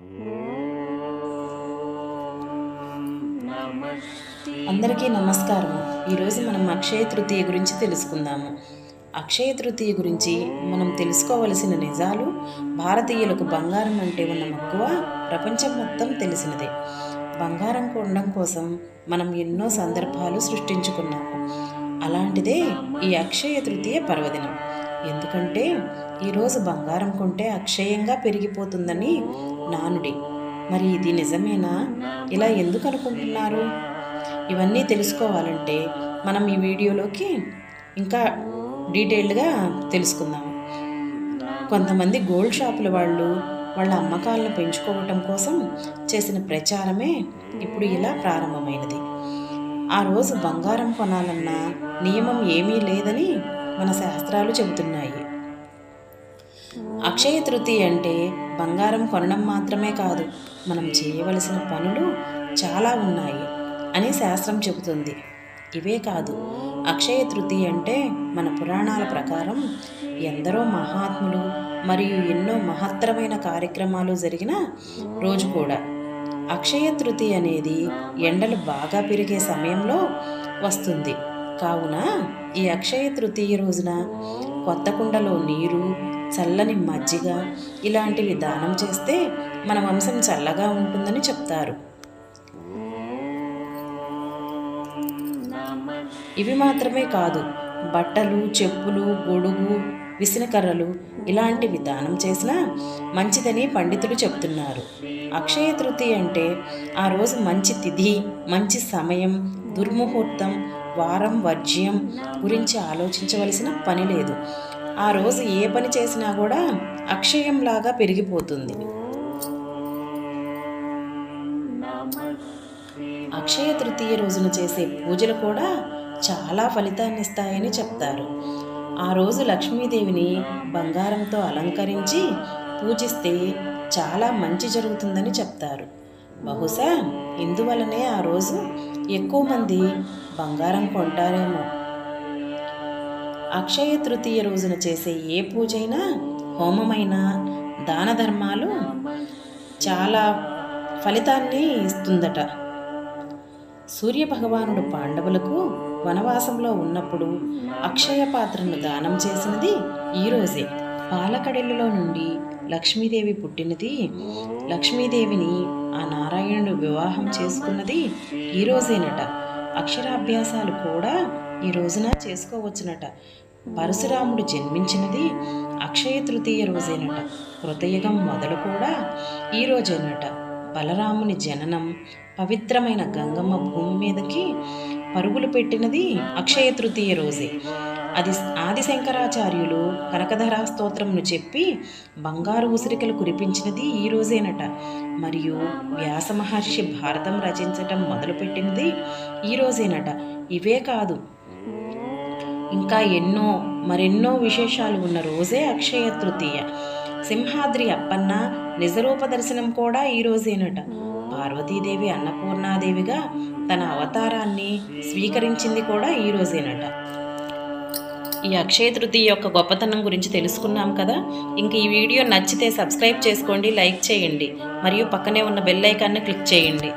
అందరికీ నమస్కారం. ఈరోజు మనం అక్షయ తృతీయ గురించి తెలుసుకుందాము. అక్షయ తృతీయ గురించి మనం తెలుసుకోవలసిన నిజాలు భారతీయులకు బంగారం అంటే ఉన్న మక్కువ ప్రపంచం మొత్తం తెలిసినదే. బంగారం కొనడం కోసం మనం ఎన్నో సందర్భాలు సృష్టించుకున్నాము. అలాంటిదే ఈ అక్షయ తృతీయ పర్వదినం. ఎందుకంటే ఈరోజు బంగారం కొంటే అక్షయంగా పెరిగిపోతుందని నానుడి. మరి ఇది నిజమేనా? ఇలా ఎందుకు అనుకుంటున్నారు? ఇవన్నీ తెలుసుకోవాలంటే మనం ఈ వీడియోలోకి ఇంకా డీటెయిల్డ్గా తెలుసుకుందాం. కొంతమంది గోల్డ్ షాపుల వాళ్ళు వాళ్ళ అమ్మకాలను పెంచుకోవటం కోసం చేసిన ప్రచారమే ఇప్పుడు ఇలా ప్రారంభమైనది. ఆ రోజు బంగారం కొనాలన్న నియమం ఏమీ లేదని మన శాస్త్రాలు చెబుతున్నాయి. అక్షయ తృతీయ అంటే బంగారం కొనడం మాత్రమే కాదు మనం చేయవలసిన పనులు చాలా ఉన్నాయి అని శాస్త్రం చెబుతుంది. ఇవే కాదు అక్షయ తృతీయ అంటే మన పురాణాల ప్రకారం ఎందరో మహాత్ములు మరియు ఎన్నో మహత్తరమైన కార్యక్రమాలు జరిగిన రోజు కూడా. అక్షయ తృతీయ అనేది ఎండలు బాగా పెరిగే సమయంలో వస్తుంది. కావున ఈ అక్షయ తృతీయ రోజున కొత్త కుండలో నీరు చల్లని మజ్జిగ ఇలాంటివి దానం చేస్తే మన వంశం చల్లగా ఉంటుందని చెప్తారు. ఇవి మాత్రమే కాదు బట్టలు చెప్పులు గొడుగు విసినకర్రలు ఇలాంటివి దానం చేసినా మంచిదని పండితులు చెప్తున్నారు. అక్షయ తృతీయ అంటే ఆ రోజు మంచి తిథి మంచి సమయం దుర్ముహూర్తం వారం వర్జ్యం గురించి ఆలోచించవలసిన పని లేదు. ఆ రోజు ఏ పని చేసినా కూడా అక్షయంలాగా పెరిగిపోతుంది. అక్షయ తృతీయ రోజున చేసే పూజలు కూడా చాలా ఫలితాన్ని ఇస్తాయని చెప్తారు. ఆ రోజు లక్ష్మీదేవిని బంగారంతో అలంకరించి పూజిస్తే చాలా మంచి జరుగుతుందని చెప్తారు. బహుశా ఇందువలనే ఆ రోజు ఎక్కువ మంది బంగారం కొంటారేమో. అక్షయ తృతీయ రోజున చేసే ఏ పూజైనా హోమమైనా దాన ధర్మాలు చాలా ఫలితాన్ని ఇస్తుందట. సూర్య భగవానుడు పాండవులకు వనవాసంలో ఉన్నప్పుడు అక్షయ పాత్రను దానం చేసినది ఈరోజే పాలకడెల్లులో నుండి లక్ష్మీదేవి పుట్టినది. లక్ష్మీదేవిని ఆ నారాయణుడు వివాహం చేసుకున్నది ఈ రోజేనట. అక్షరాభ్యాసాలు కూడా ఈ రోజున చేసుకోవచ్చునట. పరశురాముడు జన్మించినది అక్షయ తృతీయ రోజేనట. కృతయుగం మొదలు కూడా ఈ రోజేనట. బలరాముని జననం పవిత్రమైన గంగమ్మ భూమి మీదకి పరుగులు పెట్టినది అక్షయ తృతీయ రోజే. అది ఆది శంకరాచార్యులు కనకధరా స్తోత్రంను చెప్పి బంగారు ఉసిరికలు కురిపించినది ఈ రోజేనట. మరియు వ్యాస మహర్షి భారతం రచించటం మొదలుపెట్టినది ఈ రోజేనట. ఇవే కాదు ఇంకా ఎన్నో మరెన్నో విశేషాలు ఉన్న రోజే అక్షయ తృతీయ. సింహాద్రి అప్పన్న నిజరూప దర్శనం కూడా ఈ రోజేనట. పార్వతీదేవి అన్నపూర్ణాదేవిగా తన అవతారాన్ని స్వీకరించింది కూడా ఈ రోజేనట. ఈ అక్షయ తృతీయ యొక్క గొప్పతనం గురించి తెలుసుకున్నాం కదా? ఇంక ఈ వీడియో నచ్చితే సబ్స్క్రైబ్ చేసుకోండి లైక్ చేయండి. మరియు పక్కనే ఉన్న బెల్ ఐకాన్ని క్లిక్ చేయండి.